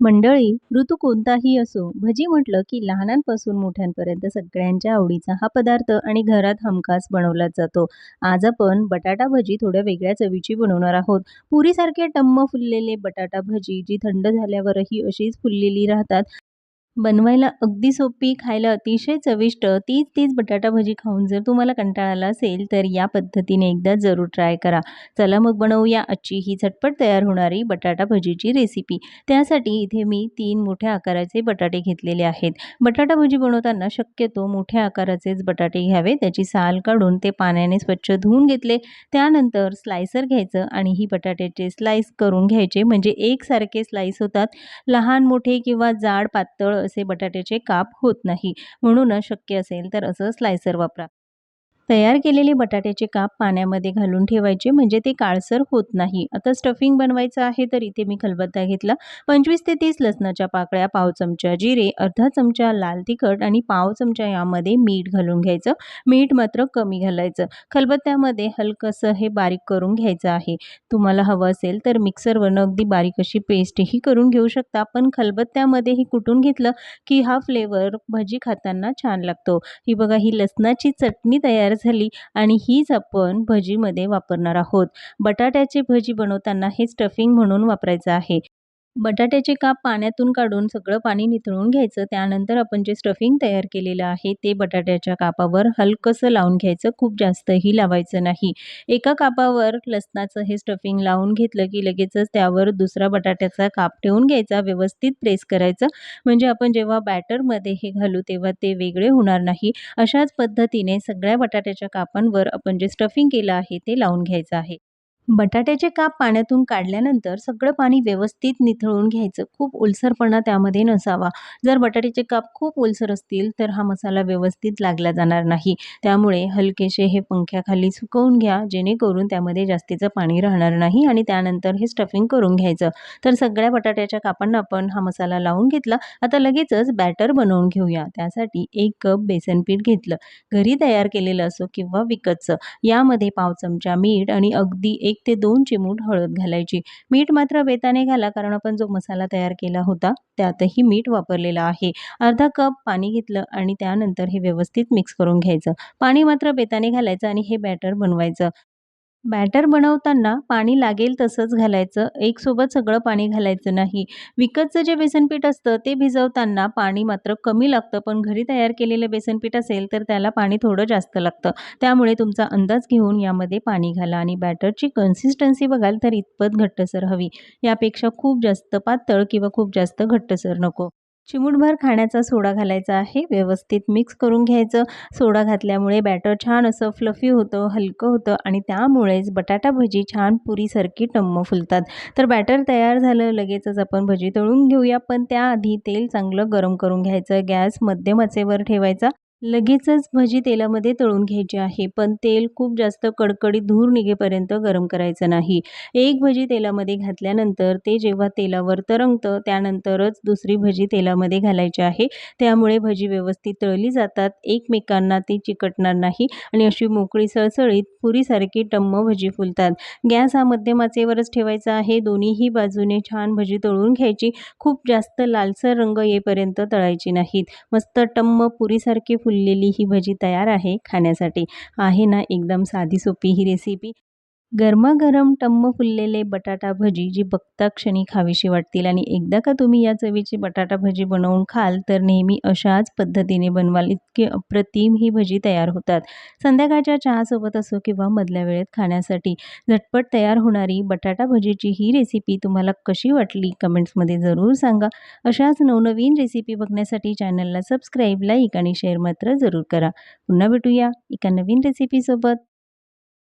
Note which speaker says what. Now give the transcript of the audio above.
Speaker 1: मंडळी ऋतू कोणताही असो भजी म्हटलं की लहानांपासून मोठ्यांपर्यंत सगळ्यांच्या आवडीचा हा पदार्थ आणि घरात हमखास बनवलाच जातो. आज आपण बटाटा भजी थोड्या वेगळ्या चवीची बनवणार आहोत. पुरीसारखे टम्म फुललेले बटाटा भजी जी थंड झाल्यावरही अशीच फुललेली राहतात. बनवायला अगदी सोपी, खायला अतिशय चविष्ट तीच तीच बटाटा भजी खाऊन जर तुम्हाला कंटाळा आला असेल, तर या पद्धतीने एकदा जरूर ट्राय करा. चला मग बनवूया आजची ही झटपट तयार होणारी बटाटा भजीची रेसिपी. त्यासाठी इथे मी तीन मोठ्या आकाराचे बटाटे घेतलेले आहेत. बटाटा भजी बनवताना शक्यतो मोठ्या आकाराचेच बटाटे घ्यावे. त्याची साल काढून ते पाण्याने स्वच्छ धुवून घेतले. त्यानंतर स्लायसर घ्यायचं आणि ही बटाट्याचे स्लाईस करून घ्यायचे म्हणजे एकसारखे स्लाईस होतात. लहान, मोठे किंवा जाड, पातळ असे बटाट्याचे काप होत नाही. म्हणून शक्य असेल तर असं स्लायसर वापरा. तयार केलेले बटाट्याचे काप पाण्यामध्ये घालून ठेवायचे म्हणजे ते काळसर होत नाही. आता स्टफिंग बनवायचं आहे तर इथे मी खलबत्ता घेतला. पंचवीस ते तीस लसणाच्या पाकळ्या पाव चमचा जिरे अर्धा चमचा लाल तिखट आणि पाव चमचा यामध्ये मीठ घालून घ्यायचं. मीठ मात्र कमी घालायचं. खलबत्त्यामध्ये हलकंसं हे बारीक करून घ्यायचं आहे. तुम्हाला हवं असेल तर मिक्सरवरनं अगदी बारीक अशी पेस्टही करून घेऊ शकता पण खलबत्त्यामध्ये हे कुटून घेतलं की हा फ्लेवर भजी खाताना छान लागतो. ही बघा ही लसणाची चटणी तयार झाली आणि हीच आपण भजीमध्ये वापरणार आहोत. बटाट्याची भजी बनवताना हे स्टफिंग म्हणून वापरायचं आहे. बटाट्याचे काप पाण्यातून काढून सगळं पाणी निथळून घ्यायचं. त्यानंतर आपण जे स्टफिंग तयार केलेलं आहे ते बटाट्याच्या कापावर हलकंसं लावून घ्यायचं. खूप जास्तही लावायचं नाही. एका कापावर लसणाचं हे स्टफिंग लावून घेतलं की लगेचच त्यावर दुसरा बटाट्याचा काप ठेवून घ्यायचा. व्यवस्थित प्रेस करायचं. म्हणजे आपण जेव्हा बॅटरमध्ये हे घालू तेव्हा ते वेगळे होणार नाही. अशाच पद्धतीने सगळ्या बटाट्याच्या कापांवर आपण जे स्टफिंग केलं आहे ते लावून घ्यायचं आहे. बटाट्याचे काप पाण्यातून काढल्यानंतर सगळं पाणी व्यवस्थित निथळून घ्यायचं. खूप ओलसरपणा त्यामध्ये नसावा. जर बटाट्याचे काप खूप ओलसर असतील तर हा मसाला व्यवस्थित लागला जाणार नाही. त्यामुळे हलकेसे हे पंख्याखाली सुकवून घ्या जेणेकरून त्यामध्ये जास्तीचं पाणी राहणार नाही आणि त्यानंतर हे स्टफिंग करून घ्यायचं. तर सगळ्या बटाट्याच्या कापांना आपण हा मसाला लावून घेतला. आता लगेचच बॅटर बनवून घेऊया. त्यासाठी एक कप बेसन पीठ घेतलं. घरी तयार केलेलं असो किंवा विकतचं. यामध्ये पाव चमचा मीठ आणि अगदी एक ते दोन चिमूट हळद घालायची. मीठ मात्र बेताने घाला कारण आपण जो मसाला तयार केला होता त्यातही मीठ वापरलेलं आहे. अर्धा कप पाणी घेतलं आणि त्यानंतर हे व्यवस्थित मिक्स करून घ्यायचं. पाणी मात्र बेताने घालायचं आणि हे बॅटर बनवायचं. बॅटर बनवताना पाणी लागेल तसंच घालायचं. एकसोबत सगळं पाणी घालायचं नाही. विकतचं जे बेसनपीठ असतं ते भिजवताना पाणी मात्र कमी लागतं. पण घरी तयार केलेलं बेसनपीठ असेल तर त्याला पाणी थोडं जास्त लागतं. त्यामुळे तुमचा अंदाज घेऊन यामध्ये पाणी घाला आणि बॅटरची कन्सिस्टन्सी बघाल तर इतपत घट्टसर हवी. यापेक्षा खूप जास्त पातळ किंवा खूप जास्त घट्टसर नको. चिमूटभर खाण्याचा सोडा घालायचा आहे. व्यवस्थित मिक्स करून घ्यायचं. सोडा घातल्यामुळे बॅटर छान असं फ्लफी होतं हलकं होतं आणि त्यामुळेच बटाटा भजी छान पुरीसारखी टम्म फुलतात. तर बॅटर तयार झालं लगेचच आपण भजी तळून घेऊया. पण त्याआधी तेल चांगलं गरम करून घ्यायचं. गॅस मध्यम आचेवर ठेवायचा. लगेचच भजी तेलामध्ये तळून घ्यायची आहे. पण तेल खूप जास्त कडकडीत धूर निघेपर्यंत गरम करायचं नाही. एक भजी तेलामध्ये घातल्यानंतर ते जेव्हा तेलावर तरंगतं त्यानंतरच दुसरी भजी तेलामध्ये घालायची आहे. त्यामुळे भजी व्यवस्थित तळली जातात. एकमेकांना ती चिकटणार नाही आणि अशी मोकळी सळसळीत पुरीसारखी टम्म भजी फुलतात. गॅस हा मध्यमाचेवरच ठेवायचा आहे. दोन्हीही बाजूने छान भजी तळून घ्यायची. खूप जास्त लालसर रंग येईपर्यंत तळायची नाहीत. मस्त टम्म पुरीसारखी फुललेली ही भजी तयार आहे खाण्यासाठी. आहे ना एकदम साधी सोपी ही रेसिपी गरमागरम टम्म फुललेले बटाटा भजी जी बघता क्षणी खावीशी वाटतील. आणि एकदा का तुम्ही या चवीची बटाटा भजी बनवून खाल तर नेहमी अशाच पद्धतीने बनवाल इतके अप्रतिम ही भजी तयार होतात. संध्याकाळच्या चहासोबत असो किंवा मधल्या वेळेत खाण्यासाठी झटपट तयार होणारी बटाटा भजीची ही रेसिपी तुम्हाला कशी वाटली कमेंट्समध्ये जरूर सांगा. अशाच नवनवीन रेसिपी बघण्यासाठी चॅनलला सबस्क्राईब लाईक आणि शेअर मात्र जरूर करा. पुन्हा भेटूया एका नवीन रेसिपीसोबत